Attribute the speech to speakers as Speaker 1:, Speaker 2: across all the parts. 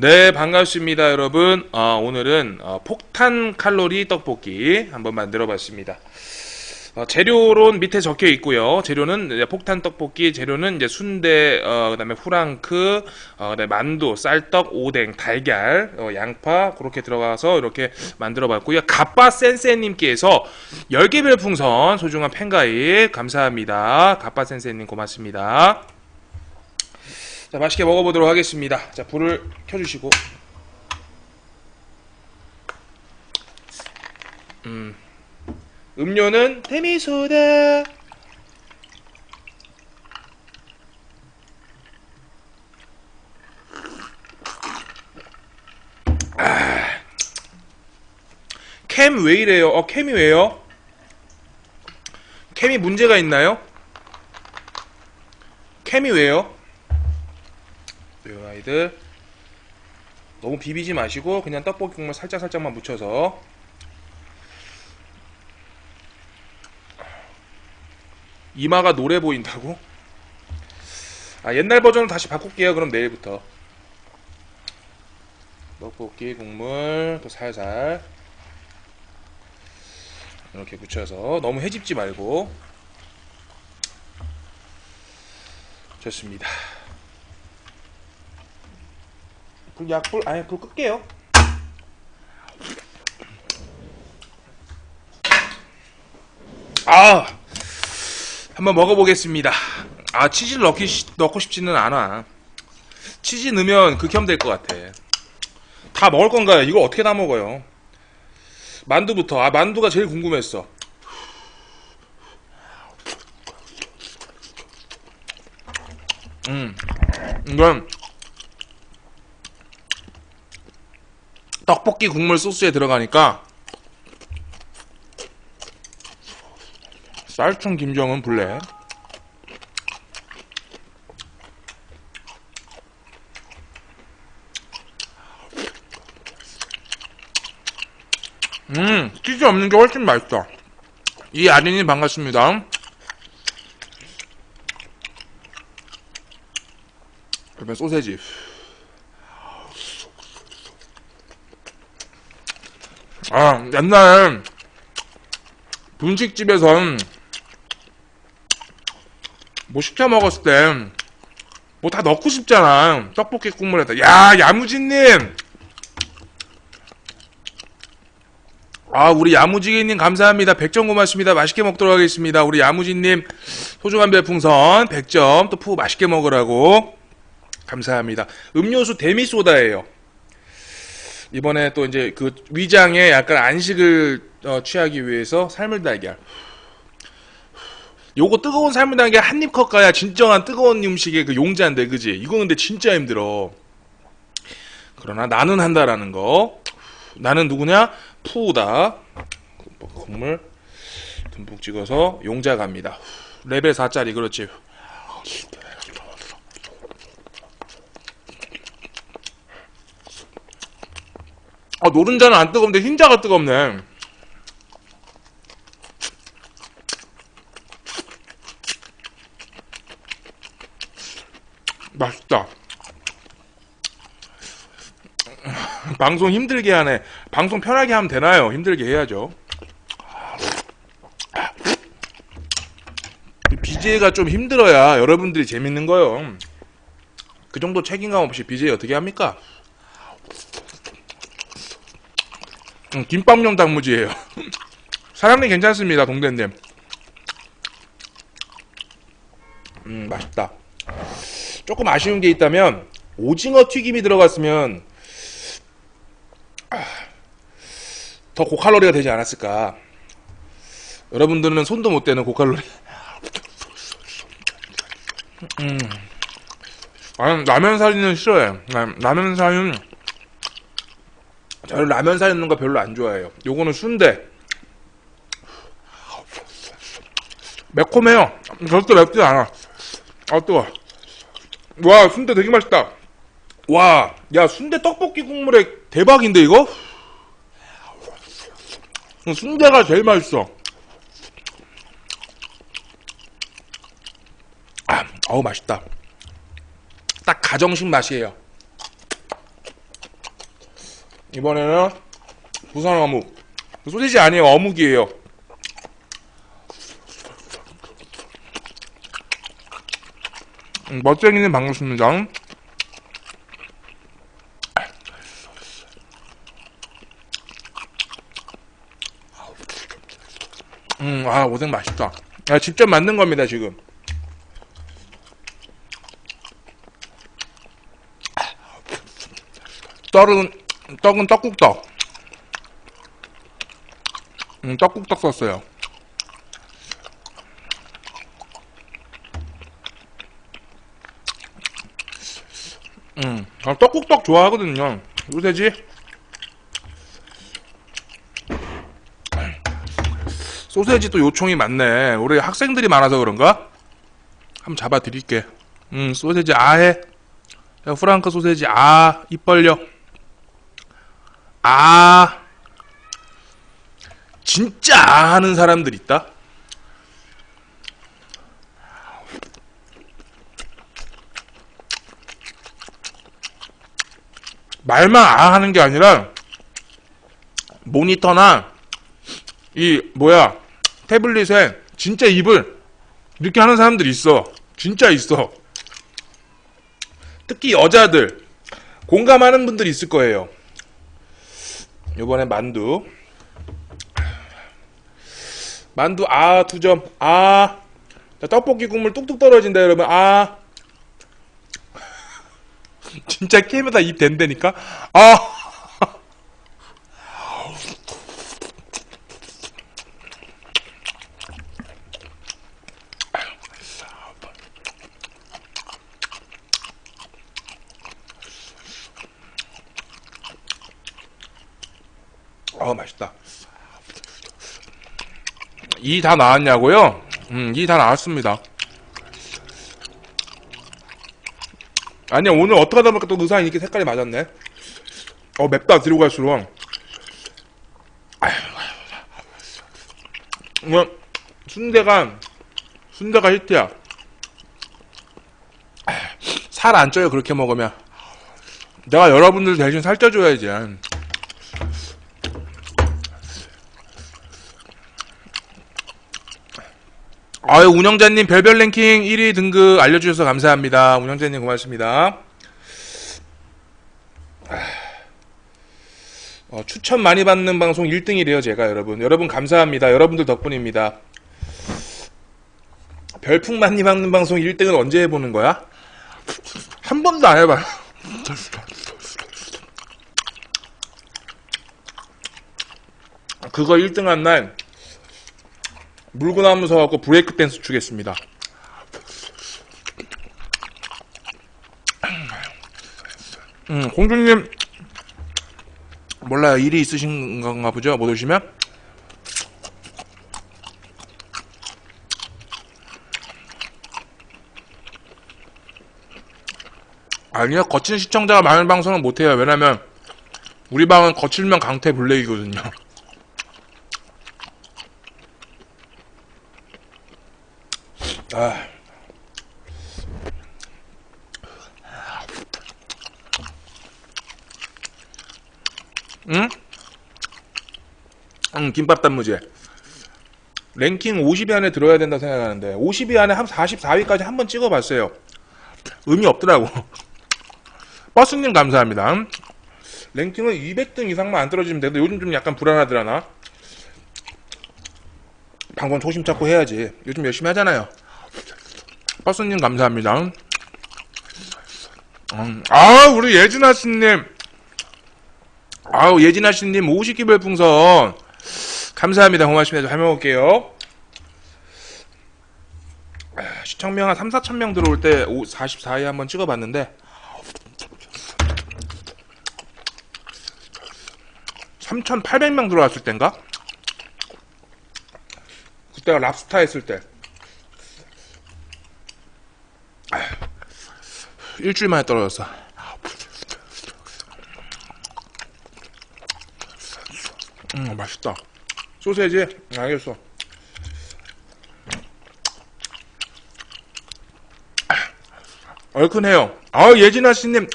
Speaker 1: 네, 반갑습니다, 여러분. 어, 오늘은 어, 폭탄 칼로리 떡볶이 한번 만들어 봤습니다. 어, 재료론 밑에 적혀 있고요. 재료는 폭탄 떡볶이, 재료는 이제 순대, 어, 그다음에 후랑크, 어, 그다음에 만두, 쌀떡, 오뎅, 달걀, 어, 양파 그렇게 들어가서 이렇게 만들어 봤고요. 가빠 센세님께서 열개별 풍선 소중한 팬가입 감사합니다. 가빠 센세님 고맙습니다. 자, 맛있게 먹어보도록 하겠습니다. 자, 불을 켜주시고. 음. 음료는 데미소다. 아. 캠왜 이래요? 어, 캠이 왜요? 캠이 문제가 있나요? 캠이 왜요? 요 아이들. 너무 비비지 마시고 그냥 떡볶이 국물 살짝 살짝만 묻혀서. 이마가 노래 보인다고? 아 옛날 버전을 다시 바꿀게요 그럼 내일부터. 떡볶이 국물 또 살살. 이렇게 묻혀서 너무 해집지 말고. 좋습니다 불 약불 아니 불 끌게요. 아 한번 먹어보겠습니다. 아 치즈를 넣기 시- 넣고 싶지는 않아. 치즈 넣으면 극혐 될 것 같아. 다 먹을 건가요? 이거 어떻게 다 먹어요? 만두부터 아 만두가 제일 궁금했어. 음 이건 떡볶이 국물 소스에 들어가니까 쌀chung 김정은 블랙 음 치즈 없는 게 훨씬 맛있어. 이 아린이 반갑습니다. 그다음에 소세지 아, 옛날에 분식집에선 뭐 시켜 먹었을 때 뭐 다 넣고 싶잖아. 떡볶이 국물에다. 야, 야무진님! 아, 우리 야무지기님 감사합니다. 100점 고맙습니다. 맛있게 먹도록 하겠습니다. 우리 야무진님 소중한 별풍선 100점 또 푸 맛있게 먹으라고. 감사합니다. 음료수 데미소다예요. 이번에 또 이제 그 위장에 약간 안식을 어, 취하기 위해서 삶을 달걀. 요거 뜨거운 삶을 달걀 한 입 컷 가야 진정한 뜨거운 음식의 그 용자인데 그지? 이거 근데 진짜 힘들어. 그러나 나는 한다라는 거. 나는 누구냐? 푸우다. 국물 듬뿍 찍어서 용자 갑니다. 레벨 4짜리 그렇지. 아, 노른자는 안 뜨거운데 흰자가 뜨겁네. 맛있다. 방송 힘들게 하네. 방송 편하게 하면 되나요? 힘들게 해야죠. BJ가 좀 힘들어야 여러분들이 재밌는 거요. 그 정도 책임감 없이 BJ 어떻게 합니까? 음, 김밥용 단무지예요. 사장님 괜찮습니다, 동대님. 음, 맛있다. 조금 아쉬운 게 있다면 오징어 튀김이 들어갔으면 아, 더 고칼로리가 되지 않았을까. 여러분들은 손도 못 대는 고칼로리. 음. 아, 라면 사리는 싫어해. 라- 라면 사리는 저는 라면 사 있는 거 별로 안 좋아해요. 요거는 순대. 매콤해요. 절대 맵지 않아. 아, 뜨거. 와, 순대 되게 맛있다. 와, 야, 순대 떡볶이 국물에 대박인데, 이거? 순대가 제일 맛있어. 아, 어우, 맛있다. 딱 가정식 맛이에요. 이번에는 부산 어묵. 소시지 아니에요. 어묵이에요. 음, 멋쟁이는 반갑습니다. 음, 아, 오뎅 맛있다. 아, 직접 만든 겁니다, 지금. 떡은, 떡은 떡국떡. 음, 떡국떡 썼어요. 음, 아, 떡국떡 좋아하거든요. 요새지? 소세지 또 요청이 많네. 우리 학생들이 많아서 그런가? 한번 잡아 드릴게. 음, 소세지 아해. 야, 프랑크 소세지 아, 입 벌려. 아. 진짜 아 하는 사람들 있다? 말만 아 하는 게 아니라 모니터나 이 뭐야 태블릿에 진짜 입을 이렇게 하는 사람들이 있어. 진짜 있어. 특히 여자들 공감하는 분들이 있을 거예요. 요번에 만두. 만두 아 두 점. 아. 자, 떡볶이 국물 뚝뚝 떨어진다 여러분. 아. 진짜 게임에다 입 댄다니까. 아. 어 맛있다. 이 다 나왔냐고요? 음, 이 다 나왔습니다. 아니야, 오늘 어떻게 하다 보니까 또 의상이 이렇게 색깔이 맞았네. 어, 맵다, 뒤로 갈수록. 뭐, 순대가, 순대가 히트야. 살 안 쪄요, 그렇게 먹으면. 내가 여러분들 대신 살쪄줘야지. 아유 운영자님 별별 랭킹 1위 등급 알려주셔서 감사합니다. 운영자님 고맙습니다. 어, 추천 많이 받는 방송 1등이래요 제가 여러분. 여러분 감사합니다. 여러분들 덕분입니다. 별풍 많이 받는 방송 1등은 언제 해보는 거야? 한 번도 안 해봐요. 그거 1등 한 날 물구나무 서갖고 브레이크 댄스 추겠습니다. 음, 공주님 몰라요. 일이 있으신 건가 보죠? 못 오시면? 아니요. 거친 시청자가 많은 방송은 못해요. 왜냐면 우리 방은 거칠면 강태 블랙이거든요. 아. 응? 응, 김밥 단무지. 랭킹 50위 안에 들어야 된다 생각하는데 50위 안에 한 44위까지 한번 찍어봤어요. 의미 없더라고. 버스님 감사합니다. 랭킹은 200등 이상만 안 떨어지면 되는데 요즘 좀 약간 불안하더라나. 방송 초심 찾고 해야지. 요즘 열심히 하잖아요. 버스님 감사합니다. 음, 아 우리 예진아 씨님. 아우 예진아 씨님 50기 별풍선 감사합니다. 고맙습니다. 잘 먹을게요. 아, 시청명 한 3, 4천 명 들어올 때 44회 한번 찍어봤는데 3,800명 들어왔을 땐가? 그때가 랍스타 했을 때 아휴, 일주일 만에 떨어졌어. 음, 맛있다. 소세지? 알겠어. 얼큰해요. 아, 예진아 씨님.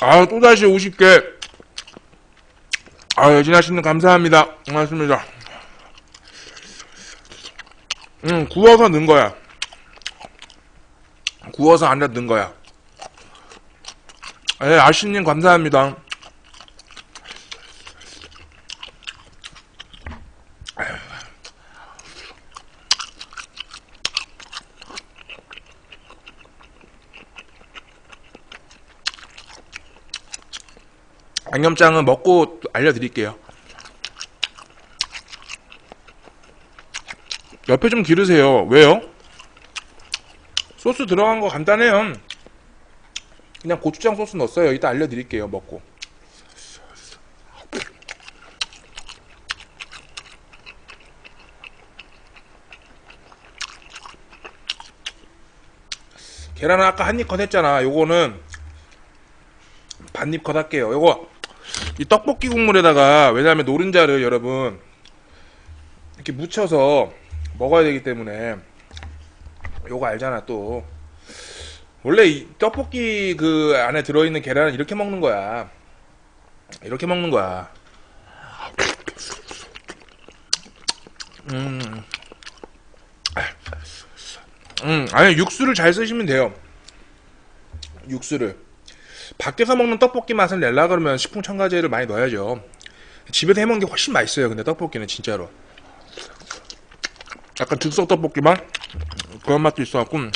Speaker 1: 아, 또다시 50개. 아, 여진아 씨님 감사합니다. 고맙습니다. 음, 구워서 넣은 거야. 구워서 안에 넣은 거야. 예, 아씨님 감사합니다. 양념장은 먹고 알려드릴게요. 옆에 좀 기르세요. 왜요? 소스 들어간 거 간단해요. 그냥 고추장 소스 넣었어요. 이따 알려드릴게요. 먹고. 계란은 아까 한 입 컷 했잖아. 요거는 반입 컷 할게요. 요거 이 떡볶이 국물에다가 왜냐하면 노른자를 여러분 이렇게 묻혀서 먹어야 되기 때문에 요거 알잖아 또 원래 이 떡볶이 그 안에 들어있는 계란은 이렇게 먹는 거야 이렇게 먹는 거야 음, 음 아니 육수를 잘 쓰시면 돼요 육수를 밖에서 먹는 떡볶이 맛을 내려 그러면 식품 첨가제를 많이 넣어야죠. 집에서 해먹는 게 훨씬 맛있어요. 근데 떡볶이는 진짜로. 약간 즉석 떡볶이만 그런 맛도 있어갖고. 음.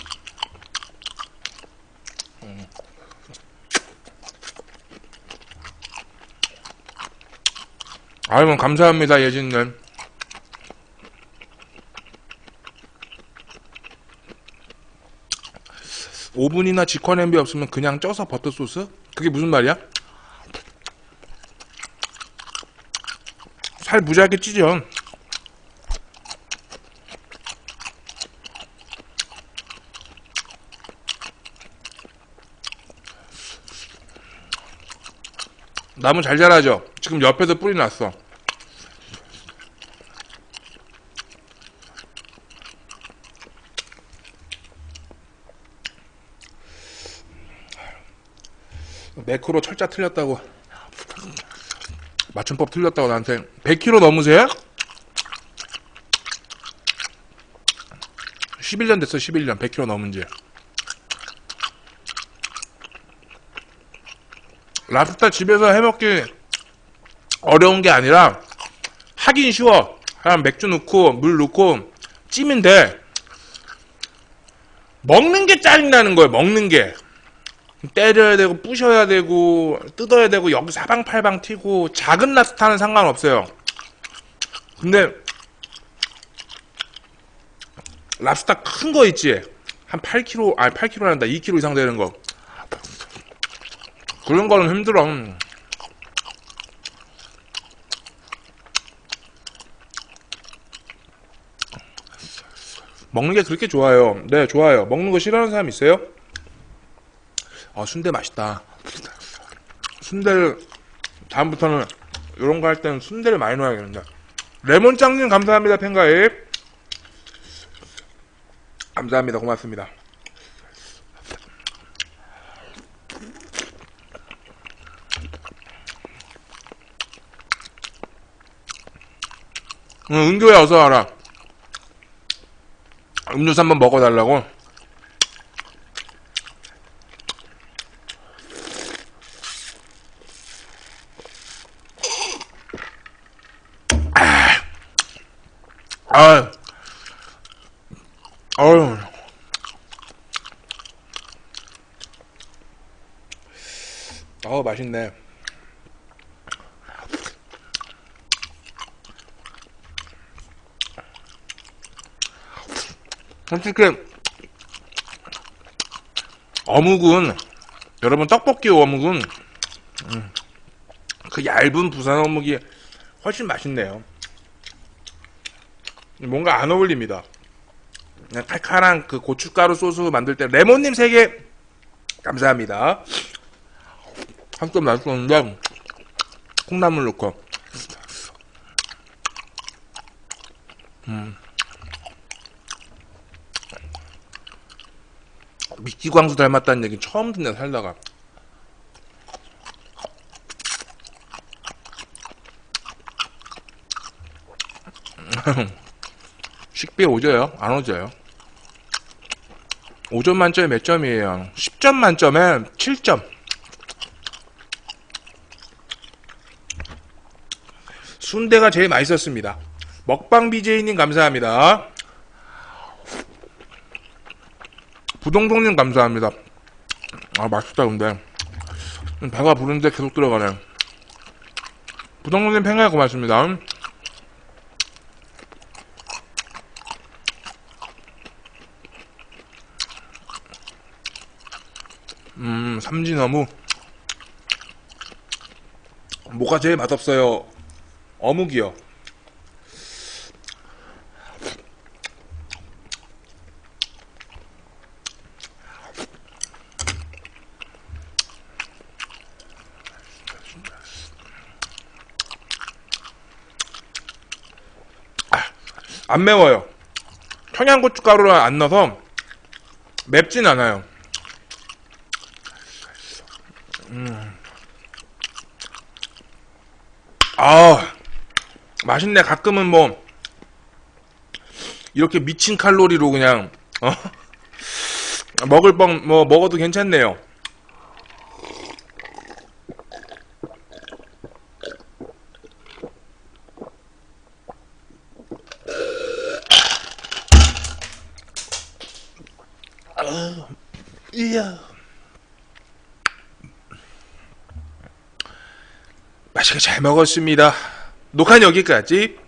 Speaker 1: 아유 감사합니다 예진님. 오븐이나 직화 냄비 없으면 그냥 쪄서 버터 소스? 그게 무슨 말이야? 살 무지하게 찌죠. 나무 잘 자라죠? 지금 옆에서 뿌리 났어. 매크로 철자 틀렸다고 맞춤법 틀렸다고 나한테 100kg 넘으세요? 11년 됐어 11년 100kg 넘은 지 랍스타 집에서 해먹기 어려운 게 아니라 하긴 쉬워 그냥 맥주 넣고 물 넣고 돼 먹는 게 짜증나는 거예요 먹는 게 때려야 되고 부셔야 되고 뜯어야 되고 여기 사방팔방 튀고 작은 랍스타는 상관없어요. 근데 랍스타 큰 거 있지? 한 8kg 아니 8kg란다 2kg 이상 되는 거 그런 거는 힘들어. 먹는 게 그렇게 좋아요. 네, 좋아요. 먹는 거 싫어하는 사람 있어요? 아, 순대 맛있다. 순대를, 다음부터는 이런 거 할 때는 순대를 많이 넣어야겠는데. 레몬짱님 감사합니다, 팬가입. 감사합니다, 고맙습니다. 응, 은교야, 어서 와라. 음료수 한번 먹어달라고? 아, 어휴. 어 맛있네. 솔직히 어묵은 여러분 떡볶이 어묵은 음, 그 얇은 부산 어묵이 훨씬 맛있네요. 뭔가 안 어울립니다. 그냥 칼칼한 그 고춧가루 소스 만들 때 레몬님 3개 감사합니다. 한점 맛있었는데 콩나물 넣고 음. 미끼광수 닮았다는 얘기 처음 듣네 살다가 음. 식비 오져요안 오져요? 5점 만점에 몇 점이에요? 10점 만점에 7점. 순대가 제일 맛있었습니다. 먹방 BJ님 감사합니다. 부동동님 감사합니다. 아 맛있다 근데 배가 부른데 계속 들어가네. 부동동님 팽가 고맙습니다. 음 삼진어묵 뭐가 제일 맛없어요? 어묵이요. 안 매워요. 청양고춧가루를 안 넣어서 맵진 않아요. 음. 아, 맛있네. 가끔은 뭐, 이렇게 미친 칼로리로 그냥, 어? 먹을 뻥, 뭐, 먹어도 괜찮네요. 이야. 맛있게 잘 먹었습니다. 녹화는 여기까지.